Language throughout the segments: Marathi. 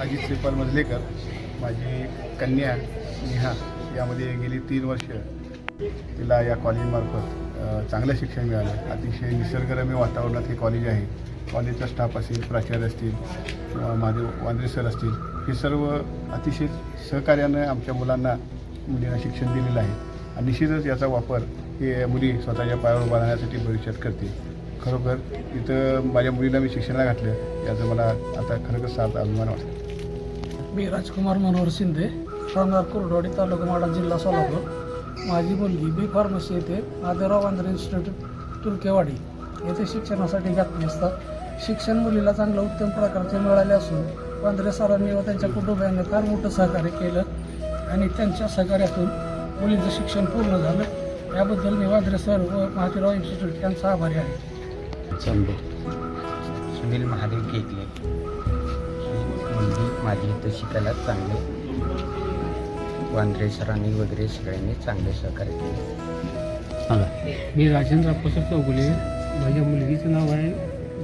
अजित श्रीपाल मजलेकर माझी कन्या नेहा यामध्ये गेली तीन वर्ष. तिला या कॉलेजमार्फत चांगलं शिक्षण मिळालं. अतिशय निसर्गरम्य वातावरणात हे कॉलेज आहे. कॉलेजचा स्टाफ असेल प्राचार्य असतील किंवा माझे वांद्रे सर असतील हे सर्व अतिशय सहकार्यानं आमच्या मुलांना मुलींना शिक्षण दिलेलं आहे. आणि निश्चितच याचा वापर हे मुली स्वतःच्या पायावर उभा राहण्यासाठी भविष्यात करतील. खरोखर इथं माझ्या मुलीला मी शिक्षणाला घातलं याचं मला आता खरोखर सार्थ अभिमान वाटतो. मी राजकुमार मनोहर शिंदे राहणार कुरडवाडी तालुका माडा जिल्हा सोलापूर. माझी मुलगी बी फार्मसी येथे आदराव आंध्र इन्स्टिट्यूट तुर्केवाडी. येथे शिक्षणासाठी घातली असतात शिक्षण मुलीला चांगलं उत्तम प्रकारचे मिळाले असून वांद्रे सरांनी व त्यांच्या कुटुंबियांनी फार मोठं सहकार्य केलं. आणि त्यांच्या सहकार्यातून मुलीचं शिक्षण पूर्ण झालं. याबद्दल मी वांद्रे सर व महादेवराव इन्स्टिट्यूट यांचा आभारी आहे. चंदू सुनील महादेव केकले ही मुलगी माझी इथं शिकायला चांगले. वांद्रे सरांनी वगैरे सगळ्यांनी चांगले सहकार्य केले. मी राजेंद्र अप्पासाहेब चौगुले. माझ्या मुलगीचं नाव आहे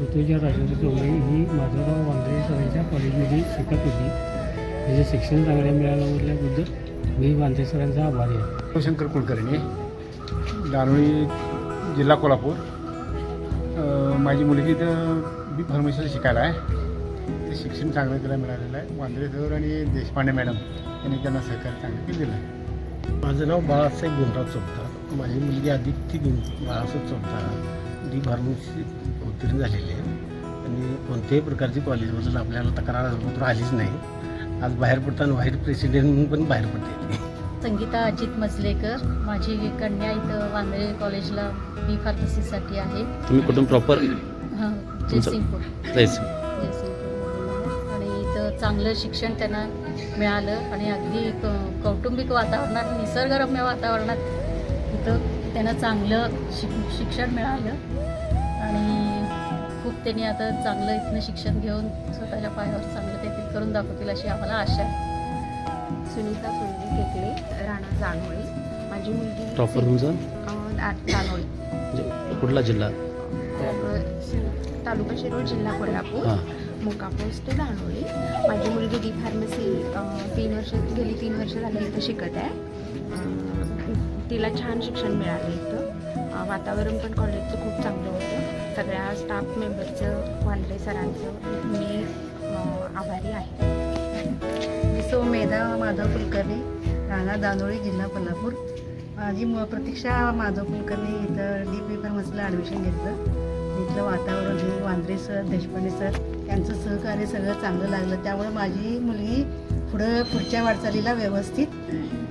ऋतुजा राजेंद्र चौगुले. ही माधवराव वांद्रे सरांच्या कॉलेजमध्ये शिकत होती. तिचे शिक्षण चांगले मिळाल्याबद्दल मी वांद्रे सरांचा आभारी आहे. शिवशंकर कुलकर्णी दानोळी जिल्हा कोल्हापूर. अ, माझी मुलगी इथं बी फार्मसीला शिकायला आहे. ते शिक्षण चांगलं तिला मिळालेलं आहे. वांद्रे सर आणि देशपांडे मॅडम यांनी त्यांना सहकार्य चांगलं केलेलं आहे. माझं नाव बाळासाहेब गुंडराव चौकदार माझी मुलगी आदित्य गुं बाळासाहेब चौकदार डी फार्मसी उत्तीर्ण झालेली आहे. आणि कोणत्याही प्रकारची कॉलेजमधून आपल्याला तक्रार पत्र आलीच नाही. आज बाहेर पडताना व्हाईट प्रेसिडेंट म्हणून पण बाहेर पडते. संगीता अजित मजलेकर माझी कन्या इथं वांद्रे कॉलेजला बी फार्मसीसाठी आहे. तुम्ही कुठून प्रॉपर हं, जयसिंगपूर. जायचं जयसिंगपूर. आणि इथं चांगलं शिक्षण त्यांना मिळालं. आणि अगदी क- कौटुंबिक वातावरणात निसर्गरम्य वातावरणात इथं त्यांना चांगलं शिक शिक्षण मिळालं. त्यांनी आता चांगलं इथनं शिक्षण घेऊन स्वतःच्या पायावर चांगलं काहीतरी करून दाखवतील अशी आम्हाला आशा आहे. सुनीता सुंदर केकले राणा जानोळी माझी मुलगी प्रॉपर तुमचं? अं, दा- जानोळी म्हणजे कुठला जिल्हा? तर शि- तालुका शिरोळ जिल्हा कोल्हापूर. हां. मोका पोस्ट जानोळी माझी मुलगी डी फार्मसी अं, तीन वर्ष गेली तीन वर्ष झाली इथं शिकत आहे. अं, तिला छान शिक्षण मिळालं इथं. अं, वातावरण पण कॉलेजचं खूप चांगलं होतं. सगळ्या स्टाफ मेंबरचं वांद्रे सरांचं मी आभारी आहे. मी सो मेधा माधव कुलकर्णी राणा दानोळी जिल्हा कोल्हापूर. माझी म प्रतीक्षा माधव कुलकर्णी इथं डी पी फार्मसीला ॲडमिशन घेतलं. तिथलं वातावरण हे वांद्रे सर देशपांडे सर यांचं सहकार्य सगळं चांगलं लागलं. त्यामुळे माझी मुलगी पुढं पुढच्या वाटचालीला व्यवस्थित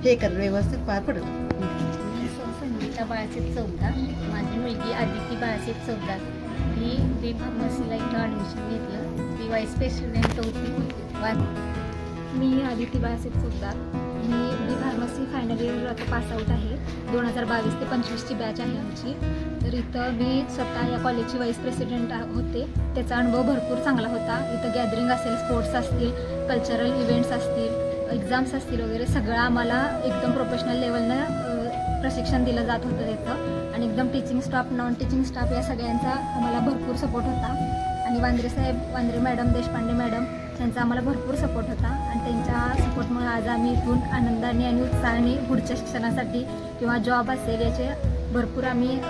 हे कर व्यवस्थित पार पडत सुनीता बाळासाहेब चौदार माझी मुलगी आदिती बाळासाहेब चौदार ही बी फार्मसीला इथं ॲडमिशन घेतलं. ती वाईस प्रेसिडेंट होती. वा मी आदिती बाळासाहेब चौदा मी बी फार्मसी फायनल इयर आता पासआउट आहे. दोन हजार बावीस ते पंचवीसची बॅच आहे आमची. तर इथं मी स्वतः या कॉलेजची वाईस प्रेसिडेंट होते. त्याचा अनुभव भरपूर चांगला होता. इथं गॅदरिंग असेल स्पोर्ट्स असतील कल्चरल इव्हेंट्स असतील एक्झाम्स असतील वगैरे सगळं आम्हाला एकदम प्रोफेशनल लेवलनं प्रशिक्षण दिलं जात होतं त्याचं. आणि एकदम teaching staff non teaching staff या सगळ्यांचा आम्हाला भरपूर सपोर्ट होता. आणि वांद्रे साहेब वांद्रे मॅडम देशपांडे मॅडम त्यांचा आम्हाला भरपूर सपोर्ट होता. आणि त्यांच्या सपोर्टमुळे आज आम्ही इथून आनंदाने आणि उत्साहाने पुढच्या शिक्षणासाठी किंवा जॉब असेल याचे भरपूर आम्ही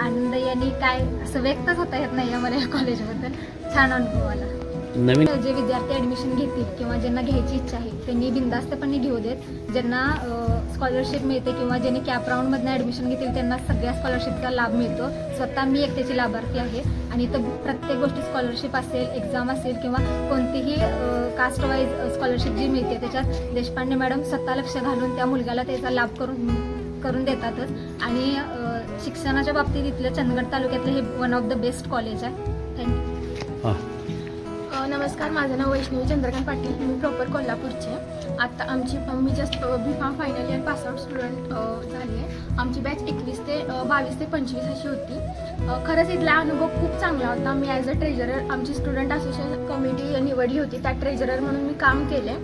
आनंद आणि काय असं व्यक्तच होता येत नाही आम्हाला या कॉलेजबद्दल छान अनुभव आला. नवीन जे विद्यार्थी ॲडमिशन घेतील किंवा ज्यांना घ्यायची इच्छा आहे त्यांनी बिंदास्तपणे घेऊ देत. ज्यांना स्कॉलरशिप मिळते किंवा ज्यांनी कॅप राऊंडमधनं ॲडमिशन घेतील त्यांना सगळ्या स्कॉलरशिपचा लाभ मिळतो. स्वतः मी एक त्याची लाभार्थी आहे आणि इथं प्रत्येक गोष्टी स्कॉलरशिप असेल एक्झाम असेल किंवा कोणतीही कास्ट वाईज स्कॉलरशिप जी मिळते त्याच्यात देशपांडे मॅडम स्वतः लक्ष घालून त्या मुलग्याला त्याचा लाभ करून करून देतातच. आणि शिक्षणाच्या बाबतीत इथलं चंदगड तालुक्यातलं हे one of the best college आहे. थँक्यू नमस्कार माझं नाव वैष्णवी चंद्रकांत पाटील. मी प्रॉपर कोल्हापूरचे. आत्ता आमची मी just B pharm final year pass out student झाली आहे. आमची बॅच एकवीस ते बावीस ते पंचवीस अशी होती. खरंच इथला अनुभव खूप चांगला होता. मी ॲज अ ट्रेजरर आमची स्टुडंट असोसिएशन कमिटी निवडली होती. त्या ट्रेजरर म्हणून मी काम केले.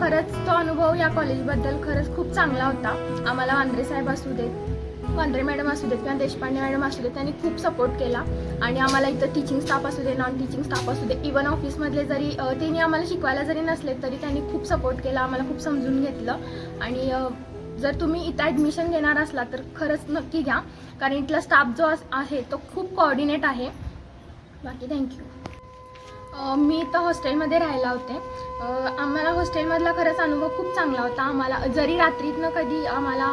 खरंच तो अनुभव या कॉलेजबद्दल खरंच खूप चांगला होता. आम्हाला वांद्रे साहेब असू देत वांद्रे मॅडम असू देत किंवा देशपांडे मॅडम असू देत त्यांनी खूप सपोर्ट केला. आणि आम्हाला इथं टीचिंग स्टाफ असू दे नॉन टीचिंग स्टाफ असू दे इवन ऑफिसमधले जरी त्यांनी आम्हाला शिकवायला जरी नसले तरी त्यांनी खूप सपोर्ट केला आम्हाला खूप समजून घेतलं. आणि जर तुम्ही इथं ॲडमिशन घेणार असला तर खरंच नक्की घ्या. कारण इथला स्टाफ जो आहे तो खूप कोऑर्डिनेट आहे. बाकी थँक्यू मी तर हॉस्टेलमध्ये राहायला होते. आम्हाला हॉस्टेलमधला खरंच अनुभव खूप चांगला होता. आम्हाला जरी रात्रीतनं कधी आम्हाला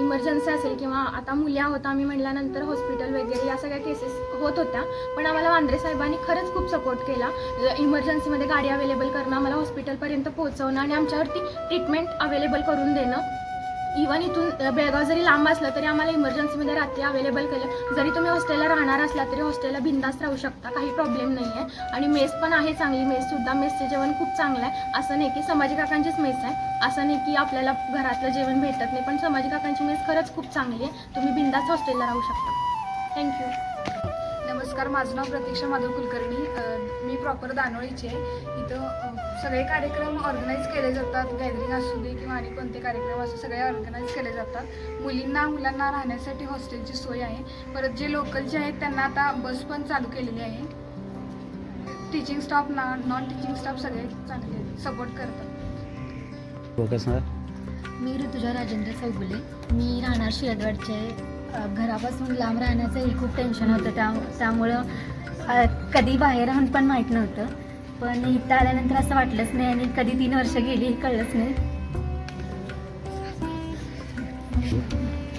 इमर्जन्सी असेल किंवा आता मुल्या होता आम्ही म्हटल्यानंतर हॉस्पिटल वगैरे या सगळ्या केसेस होत होत्या. पण आम्हाला वांद्रे साहेबांनी खरंच खूप सपोर्ट केला. इमर्जन्सीमध्ये गाडी अवेलेबल करणं आम्हाला हॉस्पिटलपर्यंत पोहोचवणं आणि आमच्यावरती ट्रीटमेंट अवेलेबल करून देणं. इवन इथून बेळगाव जरी लांब असलं तरी आम्हाला इमर्जन्सीमध्ये रात्री अवेलेबल केलं. जरी तुम्ही हॉस्टेलला राहणार असला तरी हॉस्टेलला बिंदास्त राहू शकता. काही प्रॉब्लेम नाही आहे आणि मेस पण आहे चांगली. मेससुद्धा मेसचे जेवण खूप चांगलं आहे. असं नाही की समाजी काकांचीच मेस आहे. असं नाही की आपल्याला घरातलं जेवण भेटत नाही. पण समाजी काकांची मेस खरंच खूप चांगली आहे. तुम्ही बिंदास्त हॉस्टेलला राहू शकता. थँक्यू नमस्कार माझं नाव प्रतीक्षा माधव कुलकर्णी. मी प्रॉपर दानोळीची आहे. इथं सगळे कार्यक्रम ऑर्गनाईज केले जातात. गॅदरिंग असू दे किंवा आणि कोणते कार्यक्रम असू सगळे ऑर्गनाईज केले जातात. मुलींना मुलांना राहण्यासाठी हॉस्टेलची सोय आहे. परत जे लोकलचे आहेत त्यांना आता बस पण चालू केलेली आहे. टीचिंग स्टाफ ना नॉन टीचिंग स्टाफ सगळे चांगले सपोर्ट करतात. मी ऋतुजा राजेंद्र चौगुले मी राहणार शिरदवाडचे घरापासून लांब राहण्याचंही खूप टेन्शन होतं. त्या त्यामुळं कधी बाहेर राहून पण माहीत नव्हतं. पण इथं आल्यानंतर असं वाटलंच नाही आणि कधी तीन वर्ष गेली हे कळलंच नाही.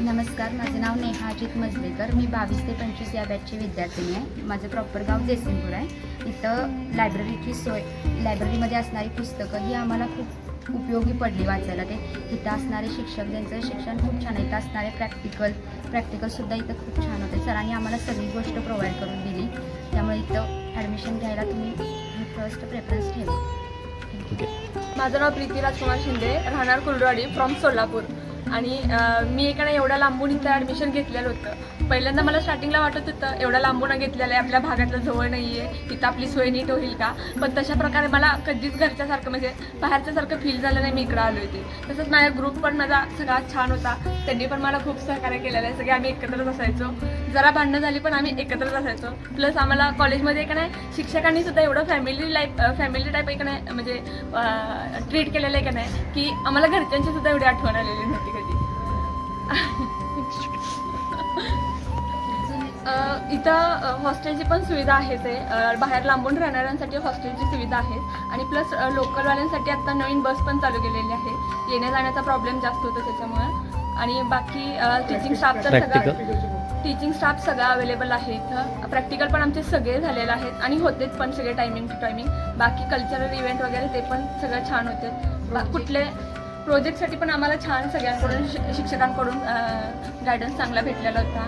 नमस्कार माझे नाव नेहा अजित मजलेकर. मी बावीस ते पंचवीस या बॅचची विद्यार्थिनी आहे. माझं प्रॉपर गाव जयसिंगपूर आहे. इथं लायब्ररीची सोय लायब्ररीमध्ये असणारी पुस्तकं ही आम्हाला खूप उपयोगी पडली वाचायला. ते इथं असणारे शिक्षक ज्यांचं शिक्षण खूप छान आहे इथं असणारे प्रॅक्टिकल प्रॅक्टिकलसुद्धा इथं खूप छान होते. सरांनी आम्हाला सगळी गोष्ट प्रोव्हाइड करून दिली. त्यामुळे इथं ॲडमिशन घ्यायला तुम्ही फर्स्ट प्रेफरन्स ठेवा. माझं नाव प्रीती राजकुमार शिंदे राहणार कुलडवाडी फ्रॉम सोलापूर. आणि मी एकाने एवढ्या लांबून इथं ॲडमिशन घेतलेलं होतं. पहिल्यांदा मला स्टार्टिंगला वाटत होतं एवढा लांबून घेतलेलं आहे आपल्या भागातलं जवळ नाही आहे तिथं आपली सोय नीट होईल का? पण तशा प्रकारे मला कधीच घरच्यासारखं म्हणजे बाहेरच्यासारखं फील झालं नाही मी इकडं आलो होते तसंच माझा ग्रुप पण माझा सगळा छान होता. त्यांनी पण मला खूप सहकार्य केलेलं आहे. सगळे आम्ही एकत्रच असायचो. जरा भांडणं झाली पण आम्ही एकत्रच असायचो. प्लस आम्हाला कॉलेजमध्ये एक नाही शिक्षकांनी सुद्धा एवढं फॅमिली लाईफ फॅमिली टाईप एक नाही म्हणजे ट्रीट केलेलं आहे का नाही की आम्हाला घरच्यांची सुद्धा एवढी आठवण आलेली नव्हती कधी. इथं हॉस्टेलची पण सुविधा आहेच आहे. अ, बाहेर लांबून राहणाऱ्यांसाठी हॉस्टेलची सुविधा आहे आणि प्लस लोकलवाल्यांसाठी आता नवीन बस पण चालू केलेली आहे. येण्या जाण्याचा प्रॉब्लेम जास्त होतो त्याच्यामुळे. आणि बाकी टीचिंग स्टाफ तर सगळा टीचिंग स्टाफ सगळा अवेलेबल आहे इथं. प्रॅक्टिकल पण आमचे सगळे झालेले आहेत. आणि होतेच पण सगळे टायमिंग टू टायमिंग बाकी कल्चरल इव्हेंट वगैरे ते पण सगळं छान होते. कुठले प्रोजेक्टसाठी पण आम्हाला छान सगळ्यांकडून शिक्षकांकडून गायडन्स चांगला भेटलेला होता.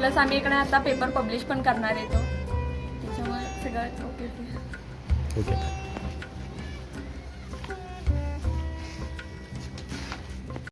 प्लस आम्ही इकडे आता पेपर पब्लिश पण करणार आहे तो त्याच्यामुळे सगळं ओके ओके